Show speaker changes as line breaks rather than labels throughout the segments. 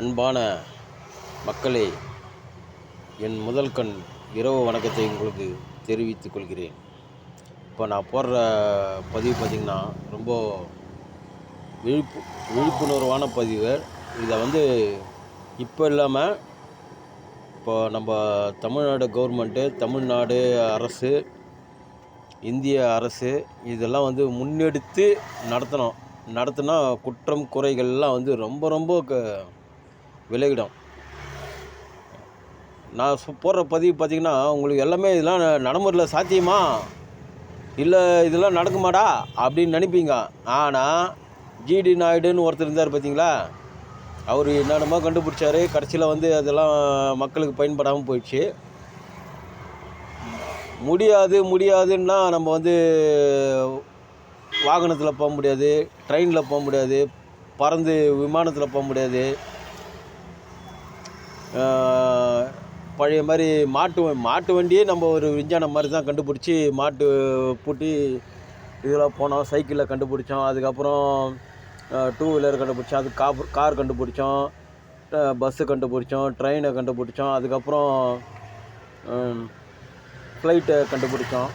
அன்பான மக்களே என் முதல் கண் இரவு வணக்கத்தை உங்களுக்கு தெரிவித்துக் கொள்கிறேன். இப்போ நான் போடுற பதிவு பார்த்திங்கன்னா ரொம்ப விழிப்பு விழிப்புணர்வான பதிவு. இதை வந்து இப்போ இல்லாமல் இப்போ நம்ம தமிழ்நாடு கவர்மெண்ட்டு தமிழ்நாடு அரசு இந்திய அரசு இதெல்லாம் வந்து முன்னெடுத்து நடத்தணும். நடத்தினா குற்றம் குறைகள்லாம் வந்து ரொம்ப ரொம்ப க விலகிடும். நான் போடுற பதிவு பார்த்திங்கன்னா உங்களுக்கு எல்லாமே இதெல்லாம் ந- நடைமுறையில் சாத்தியமா? இல்லை இதெல்லாம் நடக்குமாடா? அப்படின்னு நினைப்பீங்க. ஆனால் ஜிடி நாயுடுன்னு ஒருத்தர் இருந்தார் பார்த்தீங்களா? அவர் என்னென்னமோ கண்டுபிடிச்சார். கடைசியில் வந்து அதெல்லாம் மக்களுக்கு பயன்படாமல் போயிடுச்சு. முடியாது முடியாதுன்னா நம்ம வந்து வாகனத்தில் போக முடியாது ட்ரெயினில் போக முடியாது பறந்து விமானத்தில் போக முடியாது. பழைய மாதிரி மாட்டு வ- மாட்டு வண்டியே நம்ம ஒரு விஞ்ஞானம் மாதிரி தான் கண்டுபிடிச்சி மாட்டு பூட்டி இதில் போனோம் சைக்கிளில் கண்டுபிடிச்சோம். அதுக்கப்புறம் டூ வீலர் கண்டுபிடிச்சோம். அது காப் கார் கண்டுபிடிச்சோம். பஸ்ஸு கண்டுபிடிச்சோம். ட்ரெயினை கண்டுபிடிச்சோம். அதுக்கப்புறம் ஃப்ளைட்டை கண்டுபிடிச்சோம்.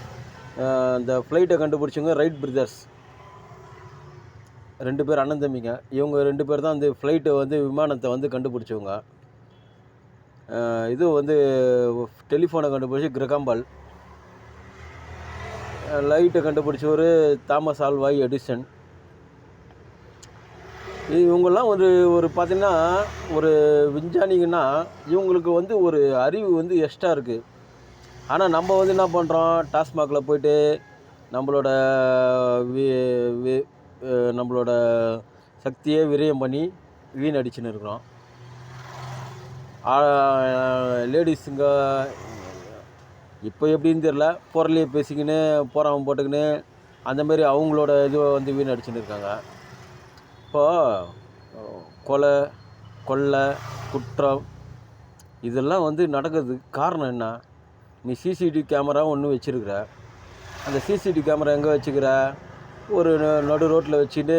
இந்த ஃப்ளைட்டை கண்டுபிடிச்சவங்க ரைட் பிரதர்ஸ் ரெண்டு பேர் அண்ணன் தம்பிங்க. இவங்க ரெண்டு பேர் தான் வந்து ஃப்ளைட்டை வந்து விமானத்தை வந்து கண்டுபிடிச்சவங்க. இது வந்து டெலிஃபோனை கண்டுபிடிச்சி கிரகாம்பால். லைட்டை கண்டுபிடிச்சவர் தாமஸ் ஆல்வாய் எடிசன். இவங்கெல்லாம் ஒரு ஒரு பார்த்திங்கன்னா ஒரு விஞ்ஞானிங்கன்னா இவங்களுக்கு வந்து ஒரு அறிவு வந்து எக்ஸ்ட்ரா இருக்குது ஆனால் நம்ம வந்து என்ன பண்ணுறோம் டாஸ்மாகில் போயிட்டு நம்மளோட வி வி- நம்மளோட சக்தியை விரயம் பண்ணி வீணடிச்சுன்னு இருக்கிறோம். லேடிஸுங்க இப்போ எப்படின்னு தெரில பொருளையே பேசிக்கின்னு போகிறவன் போட்டுக்கின்னு அந்தமாரி அவங்களோட இதுவை வந்து வீணடிச்சுன்னு இருக்காங்க. இப்போது கொலை கொள்ளை குற்றம் இதெல்லாம் வந்து நடக்கிறதுக்கு காரணம் என்ன? நீ சிசிடிவி கேமரா ஒன்று வச்சுருக்குற. அந்த சிசிடிவி கேமரா எங்கே வச்சுக்கிற? ஒரு ந- நடு ரோட்டில் வச்சுட்டு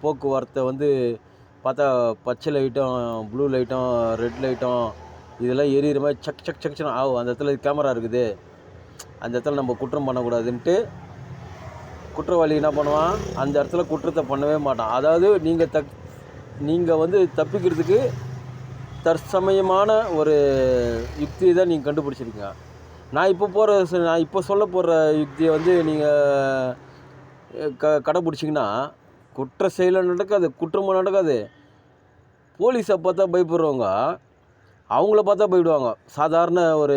போக்குவரத்தை வந்து பார்த்தா பச்சை லைட்டும் ப்ளூ லைட்டும் ரெட் லைட்டும் இதெல்லாம் எரியிற மாதிரி சக் சக் சக்னு ஆகும். அந்த இடத்துல கேமரா இருக்குது. அந்த இடத்துல நம்ம குற்றம் பண்ணக்கூடாதுன்ட்டு குற்றவாளி என்ன பண்ணுவான்? அந்த இடத்துல குற்றத்தை பண்ணவே மாட்டான். அதாவது நீங்கள் தக் நீங்கள் வந்து தப்பிக்கிறதுக்கு தற்சமயமான ஒரு யுக்தியை தான் நீங்கள் கண்டுபிடிச்சிருக்கீங்க. நான் இப்போ போகிற நான் இப்போ சொல்ல போகிற யுக்தியை வந்து நீங்கள் க கடைப்பிடிச்சிங்கன்னா குற்ற செயலும் நடக்காது குற்றமும் நடக்காது. போலீஸை பார்த்தா பயப்படுறவங்க அவங்கள பார்த்தா போயிடுவாங்க சாதாரண ஒரு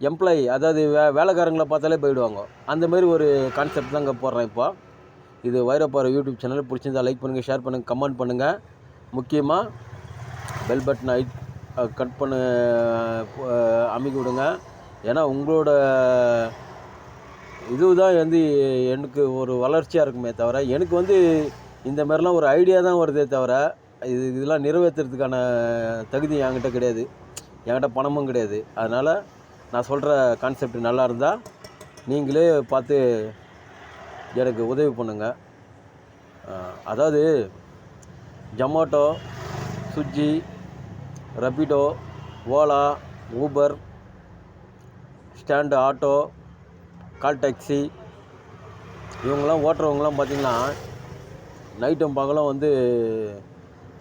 எம்ப்ளாயி அதாவது வே வேலைக்காரங்களை பார்த்தாலே போயிடுவாங்க அந்த மாதிரி ஒரு கான்செப்ட் தான் இங்கே போடுறேன் இப்போ. இது வைரப்பாறை யூடியூப் சேனல் பிடிச்சிருந்தா லைக் பண்ணுங்கள் ஷேர் பண்ணுங்கள் கமெண்ட் பண்ணுங்கள் முக்கியமாக பெல் பட்டன் ஐ கட் பண்ண அஹ், அமைக்கி விடுங்க. ஏன்னா உங்களோட இதுதான் வந்து எனக்கு ஒரு வளர்ச்சியாக இருக்குமே தவிர எனக்கு வந்து இந்த மாதிரிலாம் ஒரு ஐடியா தான் வருதே தவிர இது இதெல்லாம் நிறைவேற்றுறதுக்கான தகுதி என்கிட்ட கிடையாது. என்கிட்ட பணமும் கிடையாது. அதனால் நான் சொல்கிற கான்செப்ட் நல்லா இருந்தால் நீங்களே பார்த்து எனக்கு உதவி பண்ணுங்கள் அதாவது Zomato Suji Rapido Ola Uber stand auto call taxi இவங்கெல்லாம் ஓட்டுறவங்களாம் பார்த்திங்கன்னா நைட்டும் பகலும் வந்து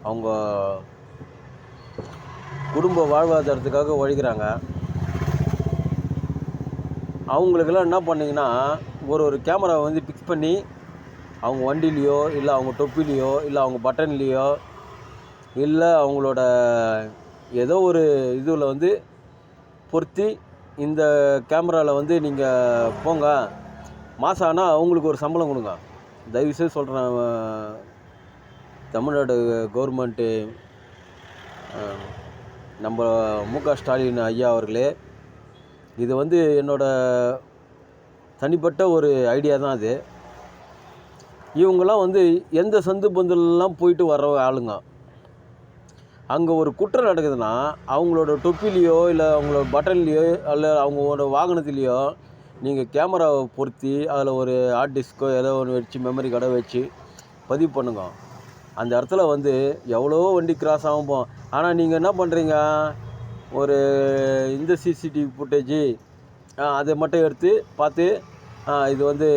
அவங்க குடும்ப வாழ்வாதாரத்துக்காக உழைக்கிறாங்க. அவங்களுக்கெல்லாம் என்ன பண்ணிங்கன்னா ஒரு ஒரு கேமராவை வந்து ஃபிக்ஸ் பண்ணி அவங்க வண்டிலேயோ இல்லை அவங்க தொப்பிலேயோ இல்லை அவங்க பட்டன்லேயோ இல்லை அவங்களோட ஏதோ ஒரு இதில் வந்து பொருத்தி இந்த கேமராவில் வந்து நீங்கள் போங்க. மாதம் ஆனால் அவங்களுக்கு ஒரு சம்பளம் கொடுங்க. தயவுசெய்து சொல்கிறேன் தமிழ்நாடு கவர்மெண்ட்டு நம்ம மு க ஸ்டாலின் ஐயா அவர்களே இது வந்து என்னோட தனிப்பட்ட ஒரு ஐடியா தான் அது. இவங்கெல்லாம் வந்து எந்த சந்து பந்தல்லாம் போயிட்டு வர்ற ஆளுங்க. அங்கே ஒரு குற்றம் நடக்குதுன்னா அவங்களோட தொப்பிலையோ இல்லை அவங்களோட பட்டன்லேயோ இல்லை அவங்களோட வாகனத்துலேயோ நீங்கள் கேமராவை பொருத்தி அதில் ஒரு ஹார்ட் டிஸ்க்கோ ஏதோ ஒன்று வச்சு மெமரி கார்டோ வச்சு பதிவு பண்ணுங்க. அந்த இடத்துல வந்து எவ்வளோ வண்டி கிராஸ் ஆகும் போகும் ஆனால் நீங்கள் என்ன பண்ணுறீங்க ஒரு இந்த சிசிடிவி ஃபுட்டேஜு அதை மட்டும் எடுத்து பார்த்து இது வந்து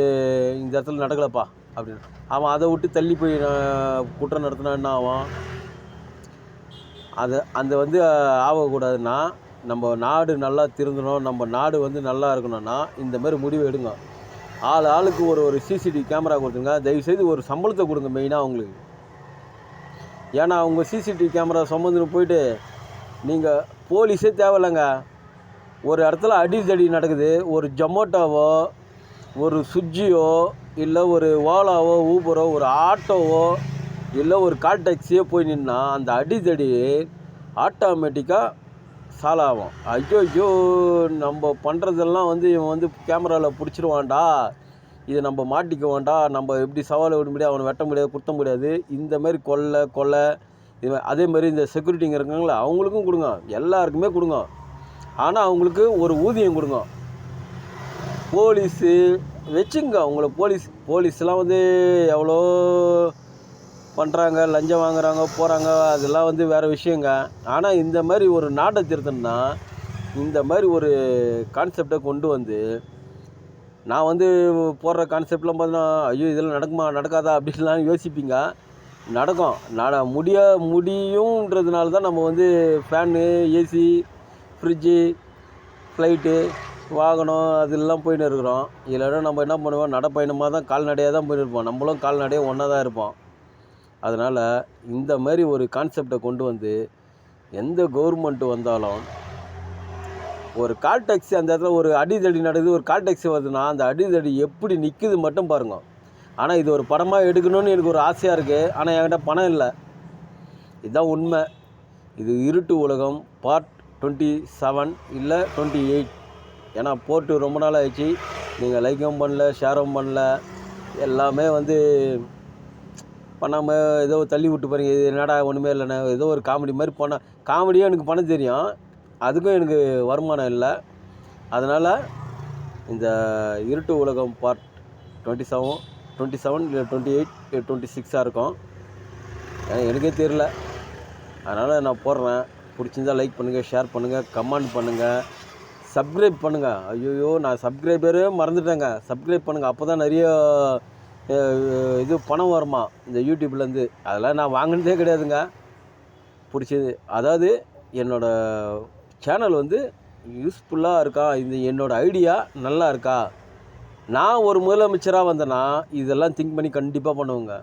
இந்த இடத்துல நடக்கலப்பா அப்படின்னு. அவன் அதை விட்டு தள்ளி போய் குற்றம் நடத்தினா என்ன ஆகும்? அது அந்த வந்து ஆகக்கூடாதுன்னா நம்ம நாடு நல்லா திருந்தணும் நம்ம நாடு வந்து நல்லா இருக்கணும்னா இந்த மாதிரி முடிவு எடுங்க. ஆள் ஆளுக்கு ஒரு ஒரு சிசிடிவி கேமரா கொடுத்துங்க தயவுசெய்து ஒரு சம்பளத்தை கொடுங்க மெயினாக அவங்களுக்கு. ஏன்னா அவங்க சிசிடிவி கேமரா சுமந்துன்னு போயிட்டு நீங்கள் போலீஸே தேவையில்லைங்க. ஒரு இடத்துல அடிதடி நடக்குது. ஒரு ஜொமேட்டோவோ ஒரு சுஜியோ இல்லை ஒரு ஓலாவோ ஊபரோ ஒரு ஆட்டோவோ இல்லை ஒரு கால் டாக்ஸியே போய் நின்னா அந்த அடிதடி ஆட்டோமேட்டிக்காக சால்வ் ஆகும். ஐயோ ஐயோ நம்ம பண்ணுறதெல்லாம் வந்து இவன் வந்து கேமராவில் பிடிச்சிருவான்டா. இதை நம்ம மாட்டிக்குவான்டா நம்ம எப்படி சவால் விட முடியாது அவனை வெட்ட முடியாது குத்த முடியாது. இந்த மாதிரி கொள்ளை கொலை இது அதே மாதிரி இந்த செக்யூரிட்டிங்க இருக்காங்களா அவங்களுக்கும் கொடுங்க. எல்லாருக்குமே கொடுங்க. ஆனால் அவங்களுக்கு ஒரு ஊதியம் கொடுங்க. போலீஸு வச்சுங்க. அவங்கள போலீஸ் போலீஸ்லாம் வந்து எவ்வளோ பண்ணுறாங்க லஞ்சம் வாங்குறாங்க போகிறாங்க அதெல்லாம் வந்து வேறு விஷயங்க. ஆனால் இந்த மாதிரி ஒரு நாட்டை திருத்தணும்னா இந்த மாதிரி ஒரு கான்செப்டை கொண்டு வந்து நான் வந்து போடுற கான்செப்ட்லாம் பார்த்தீங்கன்னா ஐயோ இதெல்லாம் நடக்குமா நடக்காதா அப்படின்லாம் யோசிப்பீங்க. நடக்கும். நட முடிய முடியுன்றதுனால தான் நம்ம வந்து ஃபேனு ஏசி ஃப்ரிட்ஜு ஃப்ளைட்டு வாகனம் அதெல்லாம் போயின்னு இருக்கிறோம். இல்லைன்னா நம்ம என்ன பண்ணுவோம் நடைப்பயணமாக தான் கால்நடையாக தான் போயின்னு இருப்போம். நம்மளும் கால்நடையாக ஒன்றா தான் இருப்போம். அதனால் இந்த மாதிரி ஒரு கான்செப்டை கொண்டு வந்து எந்த கவர்மெண்ட் வந்தாலும் ஒரு கால் டாக்ஸி அந்த இடத்துல ஒரு அடிதடி நடக்குது ஒரு கால் டாக்ஸி வருதுன்னா அந்த அடிதடி எப்படி நிற்குது மட்டும் பாருங்க. ஆனால் இது ஒரு படமாக எடுக்கணும்னு எனக்கு ஒரு ஆசையாக இருக்குது ஆனால் என்கிட்ட பணம் இல்லை. இதுதான் உண்மை. இது இருட்டு உலகம் பார்ட் டுவெண்ட்டி செவன் இல்லை டுவெண்ட்டி எயிட் ஏன்னா போட்டு ரொம்ப நாள் ஆயிடுச்சு. நீங்கள் லைக்கும் பண்ணல ஷேரும் பண்ணல. எல்லாமே வந்து பண்ணாமல் ஏதோ தள்ளி விட்டு பாருங்க இது என்னடா ஒன்றுமே இல்லைண்ணே. ஏதோ ஒரு காமெடி மாதிரி பண்ண காமெடியும் எனக்கு பண்ண தெரியும். அதுக்கும் எனக்கு வருமானம் இல்லை. அதனால் இந்த இருட்டு உலகம் part twenty seven twenty seven இல்லை டுவெண்ட்டி எயிட் டுவெண்ட்டி சிக்ஸாக இருக்கும் எனக்கே தெரில அதனால் நான் போடுறேன். பிடிச்சிருந்தா லைக் பண்ணுங்கள் ஷேர் பண்ணுங்கள் கமெண்ட் பண்ணுங்கள் சப்ஸ்கிரைப் பண்ணுங்கள் ஐயோ நான் சப்ஸ்கிரைபரே மறந்துட்டேங்க. சப்ஸ்கிரைப் பண்ணுங்கள் அப்போ தான் நிறைய இது பணம் வருமா? இந்த யூடியூப்லேருந்து. அதெல்லாம் நான் வாங்கினதே கிடையாதுங்க. பிடிச்சது. அதாவது என்னோடய சேனல் வந்து யூஸ்ஃபுல்லாக இருக்கா? இந்த என்னோடய ஐடியா நல்லா இருக்கா? நான் ஒரு முதலமைச்சராக வந்தேன்னா இதெல்லாம் திங்க் பண்ணி கண்டிப்பாக பண்ணுவேங்க.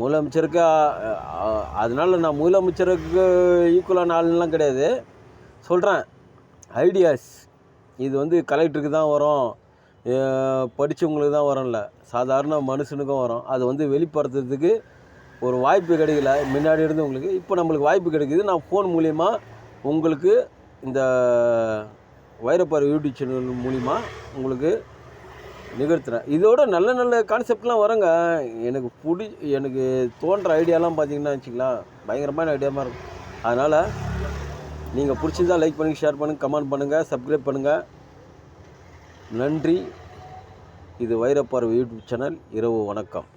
முதலமைச்சருக்கு அதனால் அதனால நான் முதலமைச்சருக்கு ஈக்குவலான ஆளுலாம் கிடையாது. சொல்கிறேன் ஐடியாஸ் இது வந்து கலெக்டருக்கு தான் வரும். படித்தவங்களுக்கு தான் வரும்ல. சாதாரண மனுஷனுக்கும் வரும். அது வந்து வெளிப்படுத்துறதுக்கு ஒரு வாய்ப்பு கிடைக்கல. முன்னாடி இருந்து உங்களுக்கு இப்போ நம்மளுக்கு வாய்ப்பு கிடைக்கிது. நான் ஃபோன் மூலிமா உங்களுக்கு இந்த வைரப்பாறை யூடியூப் சேனல் மூலிமா உங்களுக்கு நிகழ்த்துறேன். இதோட நல்ல நல்ல கான்செப்ட்லாம் வரங்க. எனக்கு பிடி எனக்கு தோன்ற ஐடியாலாம் பார்த்தீங்கன்னா வச்சுக்கலாம் பயங்கரமான ஐடியாவாக இருக்கும். அதனால் நீங்கள் பிடிச்சிருந்தால் லைக் பண்ணுங்கள் ஷேர் பண்ணுங்கள் கமெண்ட் பண்ணுங்கள் சப்ஸ்கிரைப் பண்ணுங்கள் நன்றி. இது வைரப்பார்வை யூடியூப் சேனல் இரவு வணக்கம்.